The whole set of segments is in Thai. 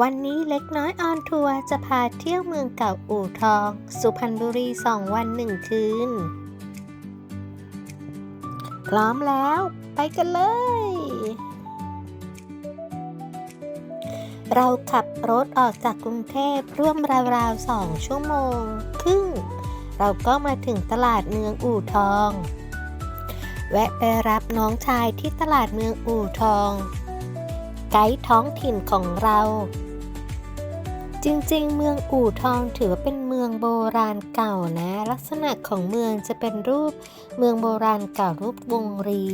วันนี้เล็กน้อยออนทัวร์จะพาเที่ยวเมืองเก่าอู่ทอง สุพรรณบุรีสองวันหนึ่งคืน พร้อมแล้ว ไปกันเลย เราขับรถออกจากกรุงเทพร่วมราวๆสองชั่วโมง ครึ่ง เราก็มาถึงตลาดเมืองอู่ทอง แวะไปรับน้องชายที่ตลาดเมืองอู่ทอง ไกด์ท้องถิ่นของเรา จริงๆ เมืองอู่ทองถือว่าเป็นเมืองโบราณเก่านะ ลักษณะของเมืองจะเป็นรูปเมืองโบราณเก่ารูปวงรี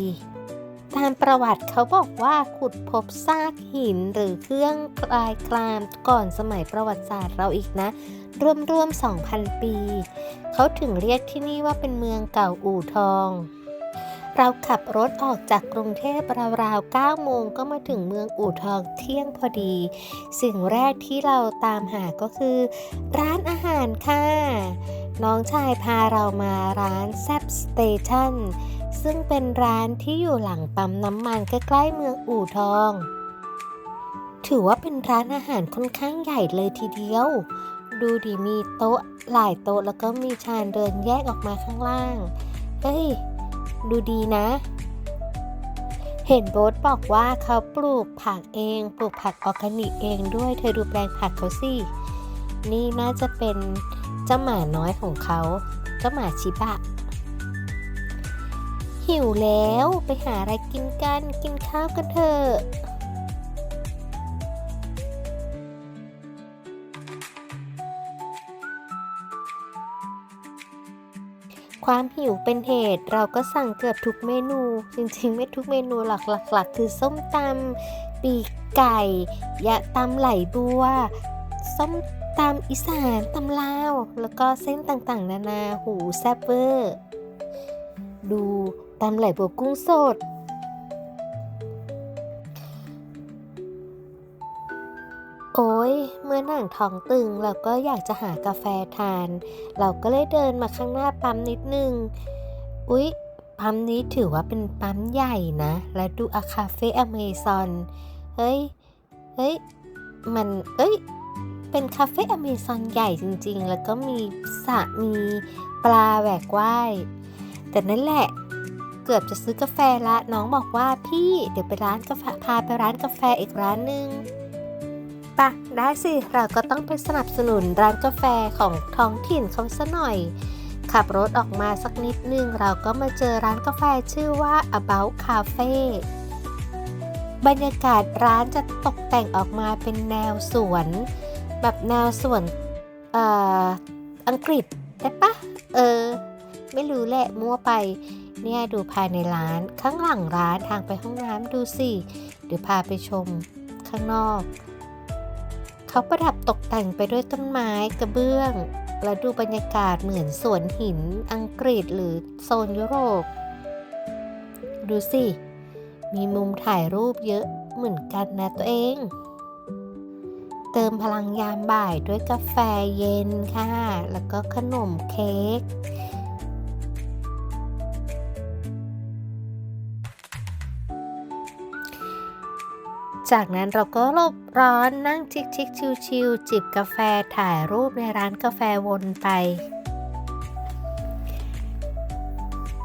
ตามประวัติเขาบอกว่าขุดพบซากหินหรือเครื่องคลายคลามก่อนสมัยประวัติศาสตร์เราอีกนะร่วมๆ2,000 ปี เขาถึงเรียกที่นี่ว่าเป็นเมืองเก่าอู่ทอง เราขับรถออกจากกรุงเทพราวๆ9โมงก็มาถึงเมืองอู่ทองเที่ยงพอดี สิ่งแรกที่เราตามหาก็คือ ร้านอาหารค่ะ น้องชายพาเรามาร้านแซบสเตชันซึ่งเป็นร้านที่อยู่หลังปั๊มน้ำมันใกล้ๆเมืองอู่ทอง ถือว่าเป็นร้านอาหารค่อนข้างใหญ่เลยทีเดียว ดูดิมีโต๊ะหลายโต๊ะแล้วก็มีชานเดินแยกออกมาข้างล่างเฮ้ย ดูดีนะ เห็นโบ๊ทบอกว่าเขาปลูกผักเอง ปลูกผักออร์แกนิกเองด้วย เธอดูแปลงผักเขาสิ นี่น่าจะเป็นเจ้าหมาน้อยของเขา เจ้าหมาชิบะ หิวแล้วไปหาอะไรกินกัน กินข้าวกันเถอะ ความหิวเป็นเหตุเราก็สั่งเกือบทุกเมนู จริงๆ ไม่ทุกเมนูหลักๆ คือส้มตำปีกไก่ ยะตำไหลบัว ส้มตำอีสานตำลาว แล้วก็เส้นต่างๆ นานาหูแซ่บเวอร์ ดูตำไหลบัวกุ้งสด มื่อหนังท้องตึงเราก็อยากจะหากาแฟทาน เราก็เลยเดินมาข้างหน้าปั๊มนิดนึง อุ๊ย ปั๊มนี้ถือว่าเป็นปั๊มใหญ่นะ และดูอาคาเฟ่อเมซอน เฮ้ย เฮ้ย มัน เอ้ย เป็นคาเฟ่อเมซอนใหญ่จริงๆ แล้วก็มีสระมีปลาแหวกว่าย แต่นั่นแหละเกือบจะซื้อกาแฟละ น้องบอกว่าพี่เดี๋ยวไปร้านกาแฟพาไปร้านกาแฟอีกร้านหนึ่ง ปะได้สิ เราก็ต้องไปสนับสนุนร้านกาแฟของท้องถิ่นเขาซะหน่อย ขับรถออกมาสักนิดนึง เราก็มาเจอร้านกาแฟชื่อว่า About Cafe บรรยากาศร้านจะตกแต่งออกมาเป็นแนวสวน แบบแนวสวนอ่ออังกฤษได้ปะเออ ไม่รู้แหละมั่วไป เนี่ยดูภายในร้านข้างหลังร้านทางไปห้องน้ำดูสิ เดี๋ยวพาไปชมข้างนอก เขาประดับตกแต่งไปด้วยต้นไม้กระเบื้อง และดูบรรยากาศเหมือนสวนหินอังกฤษหรือโซนยุโรป ดูสิ มีมุมถ่ายรูปเยอะเหมือนกันนะตัวเอง เติมพลังยามบ่ายด้วยกาแฟเย็นค่ะ แล้วก็ขนมเค้ก จากนั้นเราก็หลบร้อนนั่งชิคชิคชิวชิวจิบกาแฟถ่ายรูปในร้านกาแฟวนไป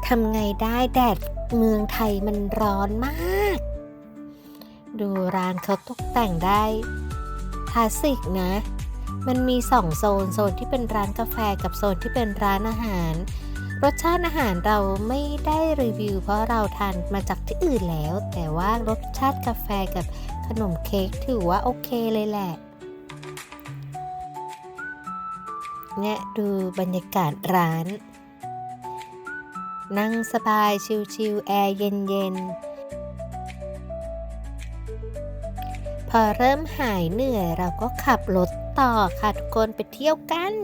ทำไงได้แดดเมืองไทยมันร้อนมาก ดูร้านเขาตกแต่งได้คลาสสิกนะ มันมีสองโซน โซนที่เป็นร้านกาแฟกับโซนที่เป็นร้านอาหาร รสชาติอาหารเราไม่ได้รีวิว เพราะเราทานมาจากที่อื่นแล้ว แต่ว่ารสชาติกาแฟกับ ขนมเค้กถือว่าโอเคเลยแหละ เนี่ยดูบรรยากาศร้าน นั่งสบายชิลๆแอร์เย็นๆ พอเริ่มหายเหนื่อยเราก็ขับรถต่อค่ะทุกคนไปเที่ยวกัน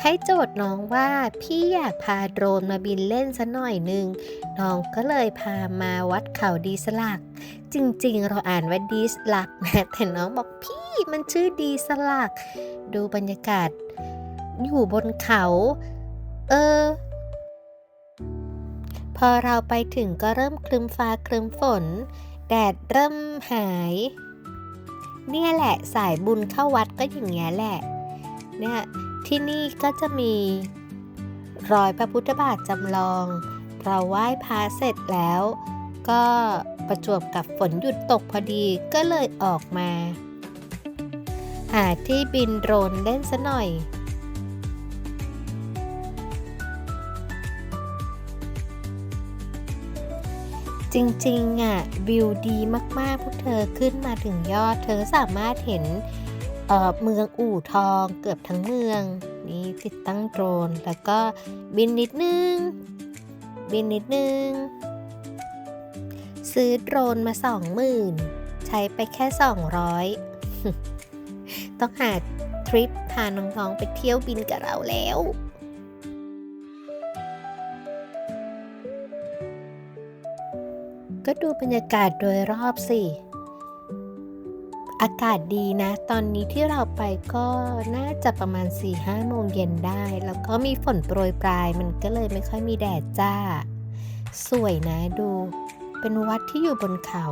ให้โจทย์น้องว่าพี่อยากพาโดรนมาบินเล่นซะหน่อยหนึ่งน้องก็เลยพามาวัดเขาดีสลัก จริง ๆ เราอ่านว่าดีสลักนะแต่น้องบอกพี่มันชื่อดีสลัก ดูบรรยากาศ อยู่บนเขา เออ พอเราไปถึงก็เริ่มคลึมฟ้าคลึมฝน แดดเริ่มหาย เนี่ยแหละสายบุญเข้าวัดก็อย่างเงี้ยแหละ เนี่ยที่นี่ก็จะมีรอยพระพุทธบาทจำลอง เราไหว้พระเสร็จแล้วก็ ประจวบกับฝนหยุดตกพอดีก็เลยออกมา หาที่บินโดรนเล่นซะหน่อยจริงๆอะวิวดีมากๆ พวกเธอขึ้นมาถึงยอด เธอสามารถเห็นเเมืองอู่ทองเกือบทั้งเมือง นี่ติดตั้งโดรน แล้วก็บินนิดนึง บินนิดนึง ซื้อโดรนมาสองหมื่นใช้ไปแค่สองร้อยต้องหาทริปพาน้องๆไปเที่ยวบินกับเราแล้วก็ดูบรรยากาศโดยรอบสิ อากาศดีนะ ตอนนี้ที่เราไปก็น่าจะประมาณ 4-5 โมงเย็นได้ แล้วก็มีฝนโปรยปลาย มันก็เลยไม่ค่อยมีแดดจ้า สวยนะดู เป็นวัดที่อยู่บนเขา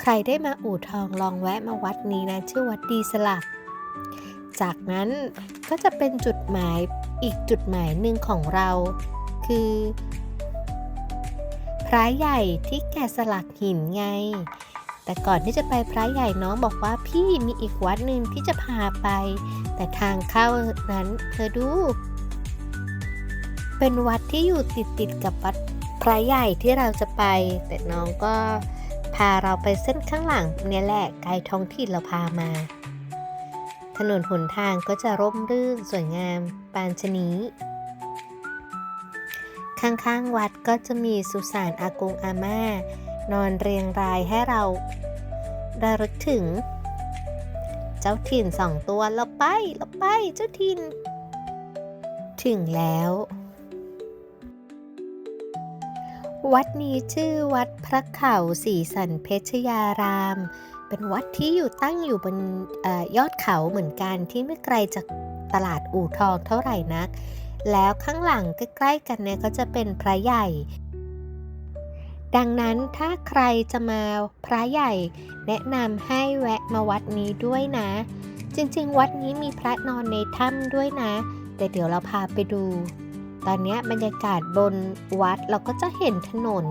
ใครได้มาอู่ทองลองแวะมาวัดนี้นะ ชื่อวัดดีสลัก จากนั้นก็จะเป็นจุดหมายอีกจุดหมายหนึ่งของเรา คือพระใหญ่ที่แกะสลักหินไง แต่ก่อนที่จะไปพระใหญ่น้องบอกว่าพี่มีอีกวัดหนึ่งที่จะพาไป แต่ทางเข้านั้นเธอดู เป็นวัดที่อยู่ติดติดๆกับวัด พระใหญ่ที่เราจะไป แต่น้องก็พาเราไปเส้นข้างหลังเนี่ยแหละไกด์ท้องถิ่นเราพามา ถนนหนทางก็จะร่มรื่นสวยงามปานชนี้ข้างๆวัดก็จะมีสุสานอากงอาม่า นอนเรียงรายให้เราระลึกถึง เจ้าถิ่นสองตัวเราไปเราไปเจ้าถิ่น ถึงแล้ว วัดนี้ชื่อวัดพระเข่าศรีสันเพชรยาราม เป็นวัดที่อยู่ตั้งอยู่บนอยอดเขาเหมือนกันที่ไม่ไกลจากตลาดอู่ทองเท่าไหร่นัก แล้วข้างหลังใกล้ๆกันเนี่ยก็จะเป็นพระใหญ่ ดังนั้นถ้าใครจะมาพระใหญ่ แนะนำให้แวะมาวัดนี้ด้วยนะ จริงๆ วัดนี้มีพระนอนในถ้ำด้วยนะ แต่เดี๋ยวเราพาไปดู ตอนนี้บรรยากาศบนวัดเราก็จะเห็นถนน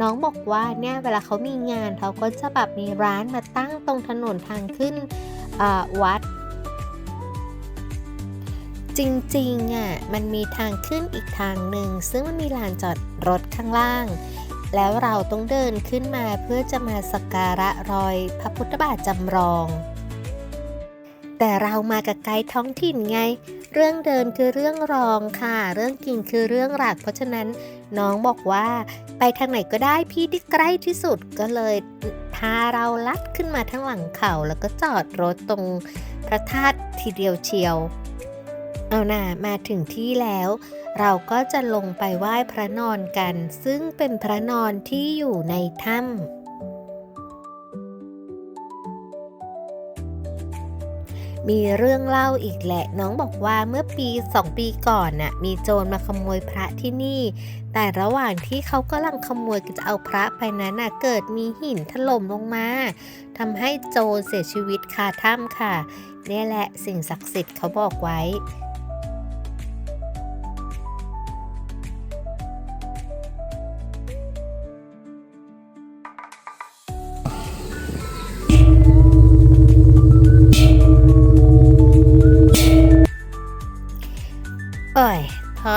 น้องบอกว่าเนี่ยเวลาเขามีงานเขาก็จะแบบมีร้านมาตั้งตรงถนนทางขึ้นวัด จริงๆอะมันมีทางขึ้นอีกทางหนึ่งซึ่งมันมีลานจอดรถข้างล่าง แล้วเราต้องเดินขึ้นมาเพื่อจะมาสักการะรอยพระพุทธบาทจำลอง แต่เรามากับไกด์ท้องถิ่นไง เรื่องเดินคือเรื่องรองค่ะ เรื่องกินคือเรื่องหลัก เพราะฉะนั้นน้องบอกว่า ไปทางไหนก็ได้พี่ที่ใกล้ที่สุดก็เลยพาเราลัดขึ้นมาทั้งหลังเขา แล้วก็จอดรถตรงพระธาตุทีเดียวเชียว เอาหน่ามาถึงที่แล้ว เราก็จะลงไปไหว้พระนอนกัน ซึ่งเป็นพระนอนที่อยู่ในถ้ำ มีเรื่องเล่าอีกแหละ น้องบอกว่าเมื่อปีสองปีก่อนน่ะมีโจรมาขโมยพระที่นี่ แต่ระหว่างที่เขากำลังขโมยจะเอาพระไปนั้นน่ะเกิดมีหินถล่มลงมาทำให้โจรเสียชีวิตคาถ้ำค่ะนี่แหละสิ่งศักดิ์สิทธิ์เขาบอกไว้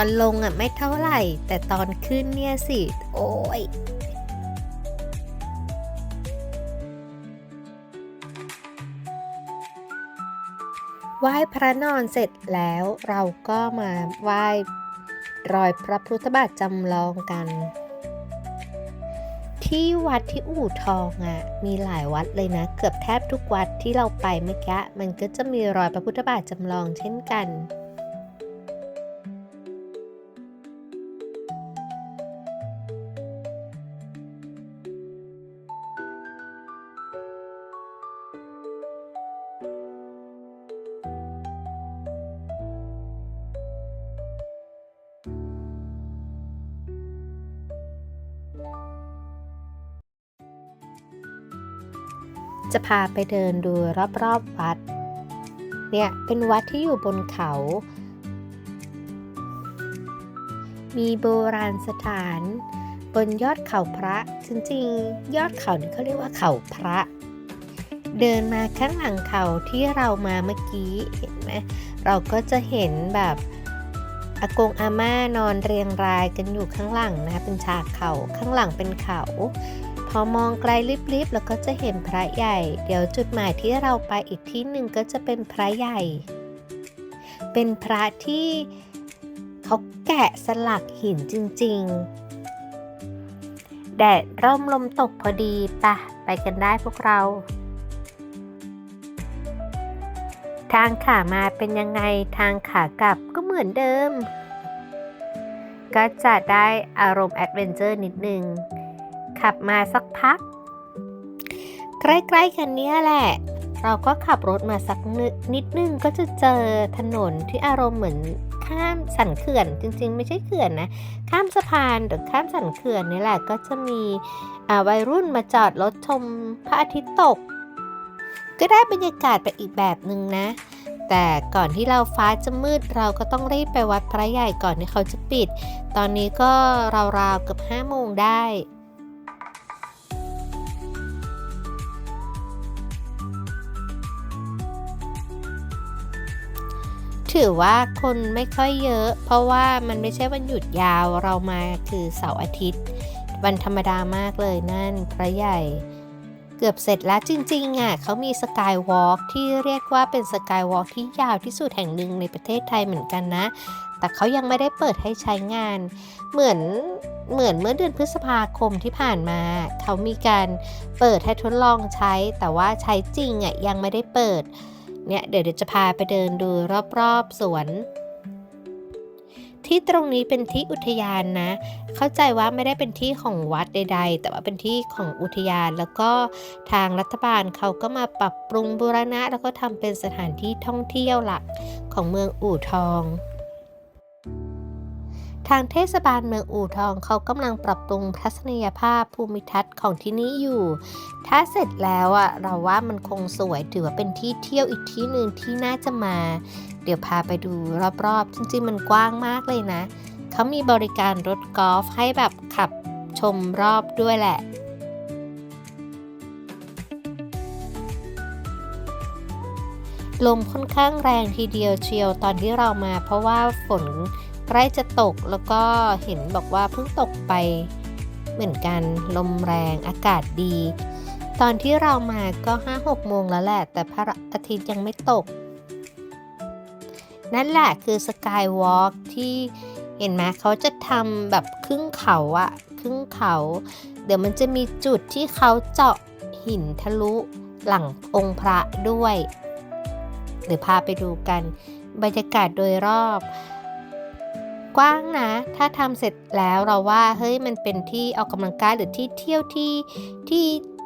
อนลงอะไม่เท่าไหร่ แต่ตอนขึ้นเนี่ยสิ โอ้ยไหว้พระนอนเสร็จแล้วเราก็มาไหว้รอยพระพุทธบาทจำลองกัน ที่วัดที่อู่ทองอะมีหลายวัดเลยนะ เกือบแทบทุกวัดที่เราไปเมื่อกี้มันก็จะมีรอยพระพุทธบาทจำลองเช่นกัน พาไปเดินดูรอบๆวัด เนี่ยเป็นวัดที่อยู่บนเขา มีโบราณสถานบนยอดเขาพระ จริงๆ ยอดเขานี่เขาเรียกว่าเขาพระ เดินมาข้างหลังเขาที่เรามาเมื่อกี้เห็นไหมเราก็จะเห็นแบบอากงอาม่านอนเรียงรายกันอยู่ข้างหลังนะ เป็นฉากเขาข้างหลังเป็นเขา อมองไกลลิบๆแล้วก็จะเห็นพระใหญ่ เดี๋ยวจุดหมายที่เราไปอีกที่หนึ่งก็จะเป็นพระใหญ่ เป็นพระที่เขาแกะสลักหินจริง ๆ แดดร่มลมตกพอดีปะไปกันได้พวกเรา ทางขามาเป็นยังไงทางขากลับก็เหมือนเดิม ก็จะได้อารมณ์แอดเวนเจอร์นิดนึง ขับมาสักพัก ใกล้ๆกันเนี้ยแหละ เราก็ขับรถมาสักนิดนิดนึงก็จะเจอถนนที่อารมณ์เหมือนข้ามสันเขื่อนจริงๆ ไม่ใช่เขื่อนนะ ข้ามสะพานหรือข้ามสันเขื่อนนี่แหละก็จะมีวัยรุ่นมาจอดรถชมพระอาทิตย์ตก ก็ได้บรรยากาศไปอีกแบบหนึ่งนะ แต่ก่อนที่เราฟ้าจะมืดเราก็ต้องรีบไปวัดพระใหญ่ก่อนที่เขาจะปิด ตอนนี้ก็ราวๆเกือบห้าโมงได้ ถือว่าคนไม่ค่อยเยอะ เพราะว่ามันไม่ใช่วันหยุดยาวเรามาคือเสาร์อาทิตย์ วันธรรมดามากเลยนั่นพระใหญ่เกือบเสร็จแล้วจริงๆอะเขามีสกายวอล์กที่เรียกว่าเป็นสกายวอล์กที่ยาวที่สุดแห่งหนึ่งในประเทศไทยเหมือนกันนะ แต่เขายังไม่ได้เปิดให้ใช้งาน เหมือนเหมือนเมื่อเดือนพฤษภาคมที่ผ่านมา เขามีการเปิดให้ทดลองใช้ แต่ว่าใช้จริงอะยังไม่ได้เปิด เนี่ยเดี๋ยวเดี๋ยวจะพาไปเดินดูรอบๆสวน ที่ตรงนี้เป็นที่อุทยานนะ เข้าใจว่าไม่ได้เป็นที่ของวัดใด ๆ แต่ว่าเป็นที่ของอุทยานแล้วก็ทางรัฐบาลเขาก็มาปรับปรุงบูรณะ แล้วก็ทำเป็นสถานที่ท่องเที่ยวหลักของเมืองอู่ทอง ทางเทศบาลเมืองอู่ทองเขากำลังปรับปรุงทัศนียภาพภูมิทัศน์ของที่นี้อยู่ ถ้าเสร็จแล้วอะเราว่ามันคงสวยถือว่าเป็นที่เที่ยวอีกที่หนึ่งที่น่าจะมา เดี๋ยวพาไปดูรอบๆ จริงๆมันกว้างมากเลยนะ เขามีบริการรถกอล์ฟให้แบบขับชมรอบด้วยแหละลมค่อนข้างแรงทีเดียวเชียวตอนที่เรามาเพราะว่าฝน ใกล้จะตกแล้วก็เห็นบอกว่าเพิ่งตกไปเหมือนกันลมแรงอากาศดี ตอนที่เรามาก็5-6โมงแล้วแหละ แต่พระอาทิตย์ยังไม่ตก นั่นแหละคือสกายวอล์กที่เห็นไหมเขาจะทำแบบครึ่งเขาอะครึ่งเขา เดี๋ยวมันจะมีจุดที่เขาเจาะหินทะลุหลังองค์พระด้วย เดี๋ยวพาไปดูกัน บรรยากาศโดยรอบ กว้างนะ ถ้าทำเสร็จแล้วเราว่าเฮ้ยมันเป็นที่ออกกำลังกายหรือที่เที่ยวที่ที่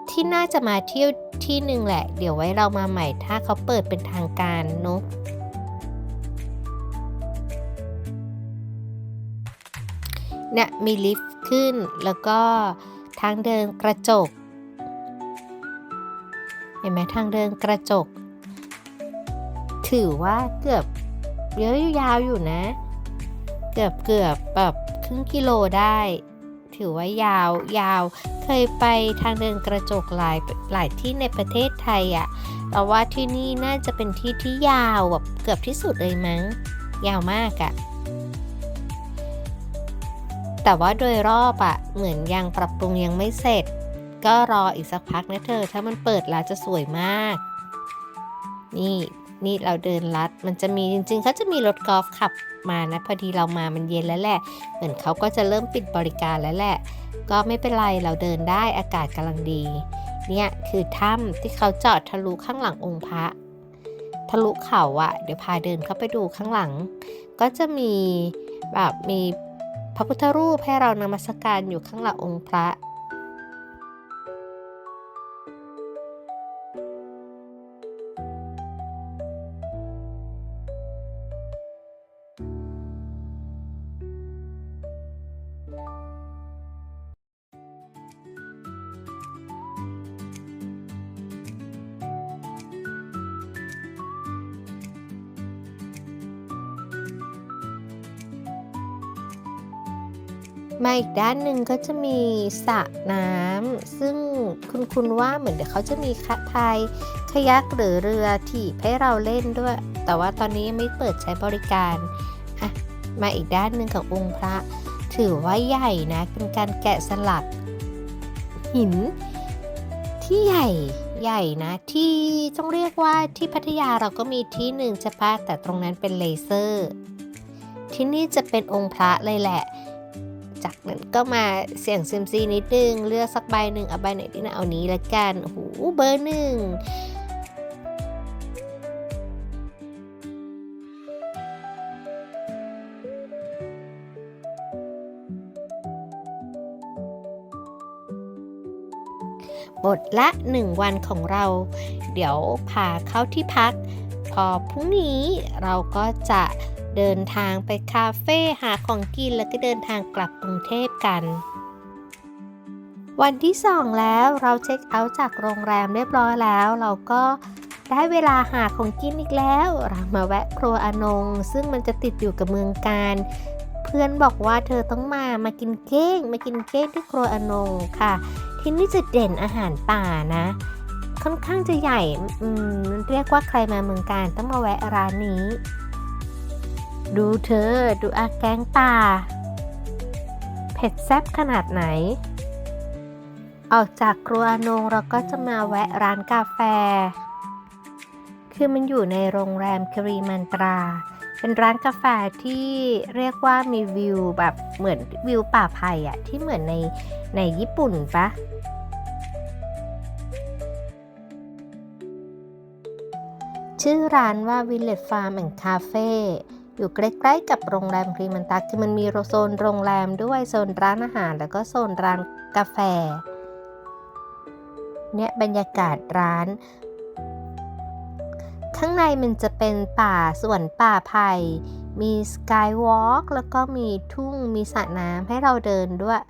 ที่น่าจะมาเที่ยวที่หนึ่งแหละ เดี๋ยวไว้เรามาใหม่ถ้าเขาเปิดเป็นทางการเนอะเนี่ยมีลิฟต์ขึ้นแล้วก็ทางเดินกระจก เห็นไหมทางเดินกระจก ถือว่าเกือบเยอะยาวอยู่นะ เกือบเกือบแบบครึ่งกิโลได้ ถือว่ายาวยาว เคยไปทางเดินกระจกหลายหลายที่ในประเทศไทยอะ่ะเราว่าที่นี่น่าจะเป็นที่ที่ยาวแบบเกือบที่สุดเลยมั้ง ยาวมากอะ่ะแต่ว่าโดยรอบอะ่ะเหมือนยังปรับปรุงยังไม่เสร็จ ก็รออีกสักพักนะเธอ ถ้ามันเปิดแล้วจะสวยมาก นี่ นี่เราเดินลัด มันจะมีจริงๆเขาจะมีรถกอล์ฟขับมานะ พอดีเรามามันเย็นแล้วแหละ เหมือนเขาก็จะเริ่มปิดบริการแล้วแหละ ก็ไม่เป็นไรเราเดินได้อากาศกำลังดี เนี่ยคือถ้ำที่เขาเจาะทะลุข้างหลังองค์พระ ทะลุเขาอะเดี๋ยวพาเดินเข้าไปดูข้างหลัง ก็จะมีแบบมีพระพุทธรูปให้เรานมัสการอยู่ข้างหลังองค์พระ มาอีกด้านหนึ่งก็จะมีสระน้ำซึ่งคุณคุณว่าเหมือนเดี๋ยวเขาจะมีคะพายขยักหรือเรือถีบให้เราเล่นด้วย แต่ว่าตอนนี้ยังไม่เปิดใช้บริการอะมาอีกด้านหนึ่งขององค์พระ ถือว่าใหญ่นะ เป็นการแกะสลัก หิน ที่ใหญ่ใหญ่นะ ที่ต้องเรียกว่าที่พัทยาเราก็มีที่หนึ่งใช่ปะแต่ตรงนั้นเป็นเลเซอร์ ที่นี่จะเป็นองค์พระเลยแหละ จากนั้นก็มาเสี่ยงซิมซีนิดนึง เลือกสักใบหนึ่งเอาใบไหนดีนะเอานี้ละกันโอ้โหเบอร์หนึ่งหมดละ 1 วันของเรา เดี๋ยวพาเข้าที่พัก พอพรุ่งนี้เราก็จะ เดินทางไปคาเฟ่หาของกินแล้วก็เดินทางกลับกรุงเทพกัน วันที่สองแล้วเราเช็คเอาท์จากโรงแรมเรียบร้อยแล้ว เราก็ได้เวลาหาของกินอีกแล้ว เรามาแวะครัวอนง ซึ่งมันจะติดอยู่กับเมืองการเพื่อนบอกว่าเธอต้องมามากินเก้ง มากินเก้งที่ครัวอนงค่ะ ที่นี่จะเด่นอาหารป่านะ ค่อนข้างจะใหญ่อืมเรียกว่าใครมาเมืองการต้องมาแวะร้านนี้ ดูเธอ ดูอาแกงป่า เผ็ดแซ่บขนาดไหน ออกจากครัวอนงเราก็จะมาแวะร้านกาแฟ คือมันอยู่ในโรงแรมครีมันตรา เป็นร้านกาแฟที่เรียกว่ามีวิวแบบเหมือนวิวป่าไผ่อะที่เหมือนในในญี่ปุ่นปะชื่อร้านว่า Village Farm and Cafe อยู่ใกล้ๆกับโรงแรมครีมันตักคือมันมีโซนโรงแรมด้วยโซนร้านอาหาร แล้วก็โซนร้านกาแฟ เนี่ยบรรยากาศร้าน ข้างในมันจะเป็นป่าสวนป่าไผ่มีสกายวอล์กแล้วก็มีทุ่งมีสระน้ำให้เราเดินด้วย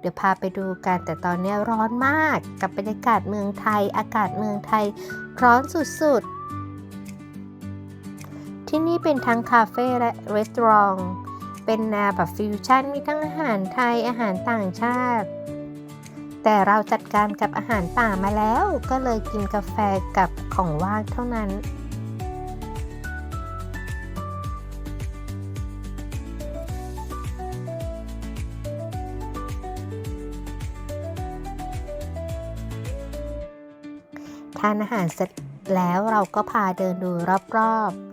เดี๋ยวพาไปดูกันแต่ตอนนี้ร้อนมากกับบรรยากาศเมืองไทย อากาศเมืองไทย ร้อนสุดๆ ที่นี่เป็นทั้งคาเฟ่และรีสอร์ทเป็นแนวแบบฟิวชั่นมีทั้งอาหารไทยอาหารต่างชาติ แต่เราจัดการกับอาหารป่ามาแล้ว ก็เลยกินกาแฟกับของว่างเท่านั้นทานอาหารเสร็จแล้วเราก็พาเดินดูรอบๆ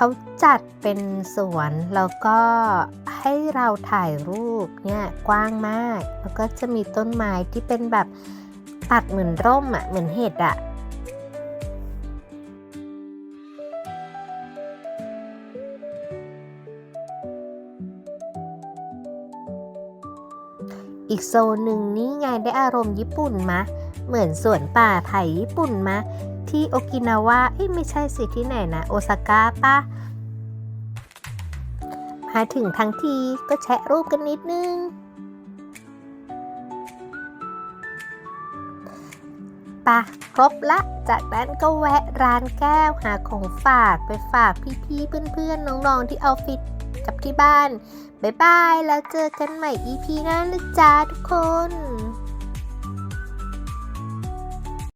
เขาจัดเป็นสวน แล้วก็ให้เราถ่ายรูปเนี่ยกว้างมาก แล้วก็จะมีต้นไม้ที่เป็นแบบตัดเหมือนร่มอะ่ะเหมือนเห็ดอะ่ะอีกโซนหนึ่งนี่ไงได้อารมณ์ญี่ปุ่นมะ เหมือนสวนป่าไผ่ญี่ปุ่นมะ ที่โอกินาวะเอ้ยไม่ใช่สิที่ไหนนะโอซาก้าปะมาถึงทั้งทีก็แชะรูปกันนิดนึง ปะครบละ จากนั้นก็แวะร้านแก้วหาของฝากไปฝากพี่ๆเพื่อนๆ น้องๆ ที่ออฟฟิศกับที่บ้าน บ๊ายบาย แล้วเจอกันใหม่ EP หน้านะจ๊ะทุกคน